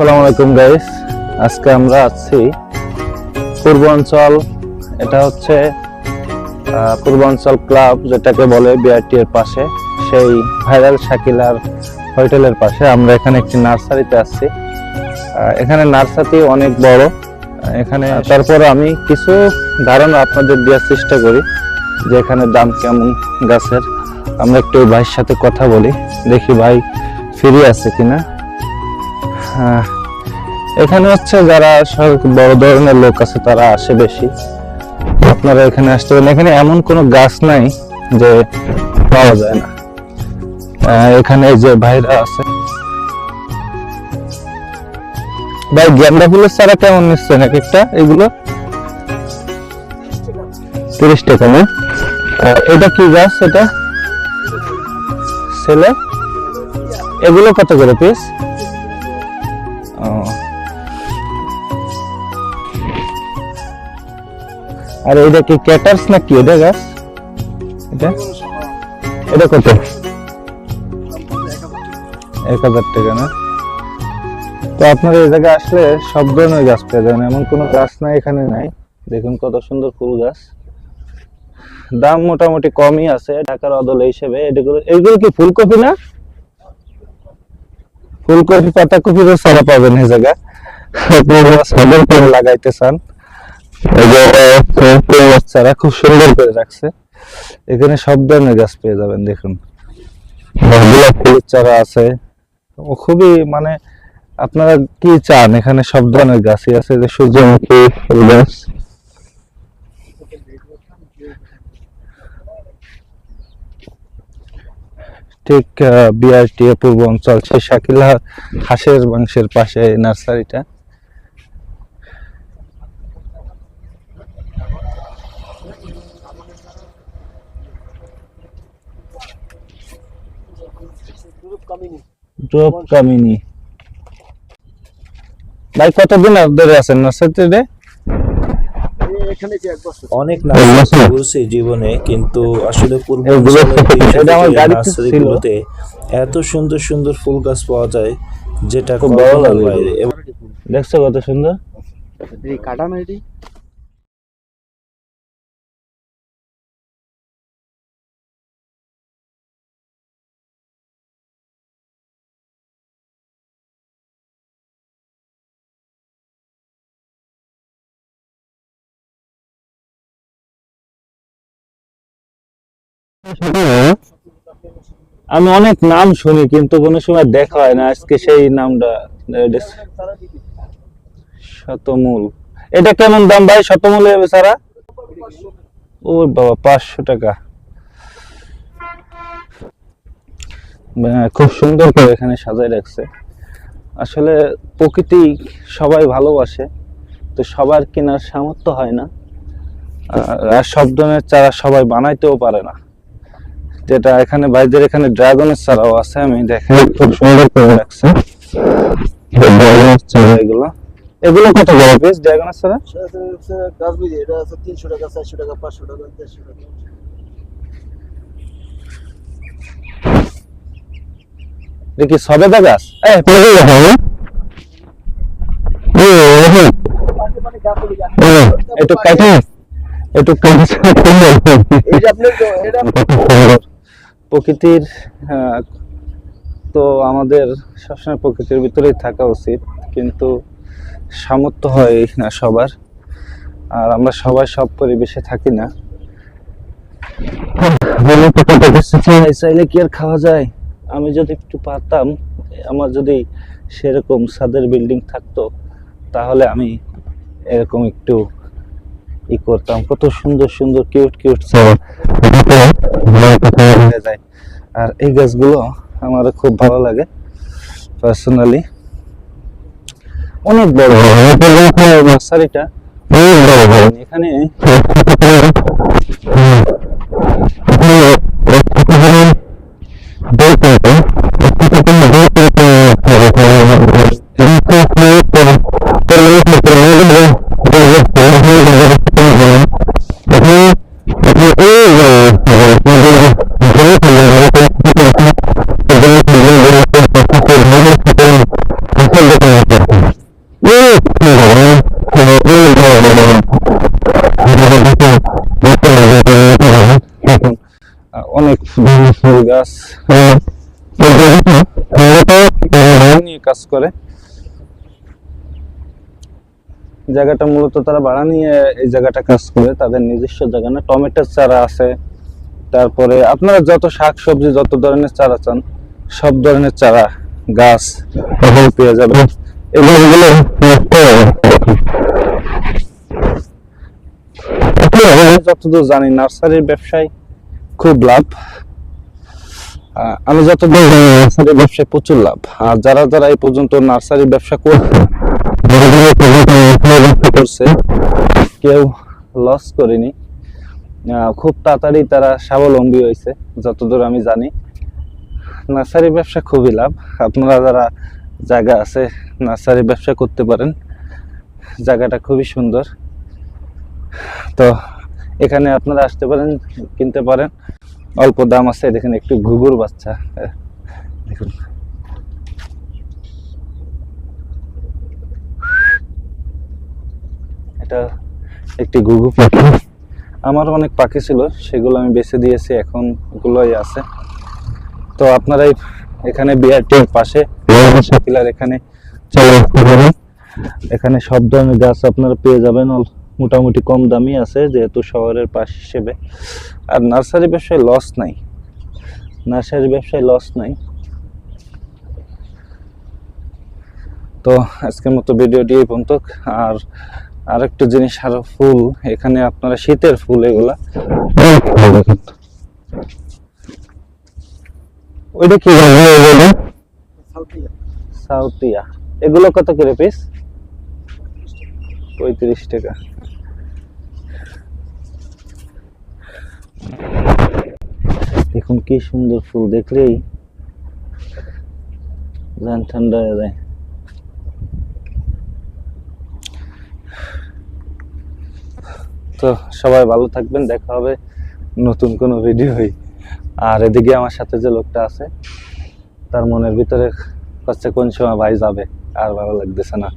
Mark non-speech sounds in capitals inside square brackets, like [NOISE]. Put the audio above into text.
আসসালামু আলাইকুম গাইস আজকে আমরা আছি পূর্বাঞ্চল। এটা হচ্ছে পূর্বাঞ্চল ক্লাব যেটাকে বলে বিআরটি এর পাশে। সেই ভাইরাল শাকিলার হোটেলের পাশে আমরা এখানে একটি নার্সারিতে আসছি এখানে নার্সারি অনেক বড়। এখানে তারপর আমি কিছু ধারণা আপনাদের দেওয়ার চেষ্টা করি যে এখানে দাম কেমন গাছের। আমরা একটু ভাইয়ের সাথে কথা বলি দেখি ভাই ফ্রি আছে কিনা। এখানে হচ্ছে যারা বড় ধরনের লোক আছে, তারা আসে বেশি। আপনারা এখানে আসতে পারেন। এখানে এমন কোনো গাছ নাই যে পাওয়া যায় না। এখানে যে ভাইরা আছে। ভাই গেন্দা ফুলের চারা কেমন নিচ্ছেন এক একটা? এগুলো? তিরিশ টাকা, না? এটা কি গাছ এটা? ছেলে? এগুলো কত করে পিস আর এটা কি ক্যাটার্স না কি এটা গাছ এটা? এটা কত? এক হাজার টাকা না? তো আপনার এই জায়গায় আসলে সব ধরনের গাছ পেয়ে যাবেন, এমন কোনো গাছ নাই এখানে নাই। দেখুন কত সুন্দর ফুল গাছ। দাম মোটামুটি কমই আছে, ঢাকার অদল হিসেবে। এগুলো এগুলো কি ফুলকপি না? ফুলকপি, পাতাকপিরও চারা পাবেন এই জায়গা করে লাগাইতে চান। চারা খুব সুন্দর করে রাখছে। এখানে সব ধরনের গাছ পেয়ে যাবেন, দেখুন। গোলাপ ফুলের চারা আছে। খুবই মানে আপনারা কি চান? এখানে সব ধরনের গাছই আছে যে সূর্যমুখী ফুল গাছ। ঠিক বিআরটি পূর্ব অঞ্চল, সেই শাকিলা হাঁসের মাংসের পাশে নার্সারিটা। ড্রপ কামিনী। ভাই কতদিন ধরে আছেন নার্সারিতে? অনেক এই নার্সারি ঘুরছি জীবনে কিন্তু আসলে পূর্ব। নার্সারিগুলোতে এত সুন্দর সুন্দর ফুল গাছ পাওয়া যায় যেটা খুব ভালো লাগে দেখছ কত সুন্দর? কাটা না এটি [LAUGHS] আমি অনেক নাম শুনি, কিন্তু কোনো সময় দেখা হয় না। আজকে সেই নামটা শতমূল। এটা কেমন দাম ভাই? শতমূল বেচারা ও বাবা, পাঁচশো টাকা। খুব সুন্দর করে এখানে সাজায় রাখছে। আসলে প্রকৃতি সবাই ভালোবাসে, তো সবার কেনার সামর্থ্য হয় না। আর সব ধরনের চারা সবাই বানাইতেও পারে না। যেটা এখানে বাইদের এখানে ড্রাগনের চারাও আছে আমি দেখেন। খুব সুন্দর করে রাখছে। এগুলো এগুলো কত বড় পিস ড্রাগনের চারা এটা আছে টাকা চারশো টাকা পাঁচশো টাকা দেড়শো টাকা এটা সবেদা গাছ? এই পড়ে গেছে না? ও, ওরকম। একটু কাটে একটু কাটে এইটা আপনার এটা প্রকৃতির আহ, তো আমাদের সবসময় প্রকৃতির ভিতরেই থাকা উচিত। কিন্তু সামর্থ্য হয় না সবার। আর আমরা সবাই সব পরিবেশে থাকি না। চাই- চাইলে কি আর খাওয়া যায়? আমি যদি একটু পারতাম আমার যদি সেরকম ছাদের বিল্ডিং থাকতো তাহলে আমি এরকম একটু ই করতাম। কত সুন্দর সুন্দর কিউট কিউট যায়। আর এই গাছগুলো আমার খুব ভালো লাগে পার্সোনালি অনেক বড় নার্সারিটা এখানে হ্যাঁ। কাজ করে। জায়গাটা মূলত তারা ভাড়া নিয়ে এই জায়গাটা কাজ করে তাদের নিজস্ব জায়গা না। টমেটোর চারা আছে তারপরে আপনারা যত শাক সবজি যত ধরনের চারা চান সব ধরনের চারা গাছ পেয়ে যাবে এগুলো যতদূর জানি নার্সারির ব্যবসায় খুব লাভ। আমি যতদূর নার্সারি ব্যবসায় প্রচুর লাভ। আর যারা যারা এই পর্যন্ত নার্সারি ব্যবসা করছে, কেউ লস করেনি। খুব তাড়াতাড়ি তারা স্বাবলম্বী হয়েছে, যতদূর আমি জানি। নার্সারি ব্যবসা খুবই লাভ। আপনারা যারা জায়গা আছে নার্সারি ব্যবসা করতে পারেন। জায়গাটা খুবই সুন্দর। তো এখানে আপনারা আসতে পারেন, কিনতে পারেন। অল্প দাম আছে দেখেন একটু ঘুঘুর বাচ্চা। দেখুন। এটা একটি ঘুঘু পাখি। আমার অনেক পাখি ছিল সেগুলো আমি বেছে দিয়েছি এখন ওগুলোই আছে। তো আপনারাই এখানে বিআরটির পাশে শাকিলার এখানে চলে আসতে পারেন। এখানে সব ধরনের গাছ আপনারা পেয়ে যাবেন। মোটামুটি কম দামি আছে, যেহেতু শহরের পাশ হিসেবে। আর নার্সারি ব্যবসায় লস নাই। নার্সারি ব্যবসায় লস নাই। তো আজকের মতো ভিডিওটি এই পর্যন্ত আর আরেকটা জিনিস আরও ফুল, এখানে আপনারা শীতের ফুল এগুলা। ওইটা কি? সাউথিয়া এগুলো কত করে পিস পঁয়ত্রিশ টাকা। দেখুন কি সুন্দর ফুল দেখলেই ঠান্ডা হয়ে যায়। তো সবাই ভালো থাকবেন, দেখা হবে নতুন কোনো ভিডিওই। আর এদিকে আমার সাথে যে লোকটা আছে, তার মনের ভিতরে হচ্ছে কোন সময় ভাই যাবে, আর ভালো লাগতেছে না।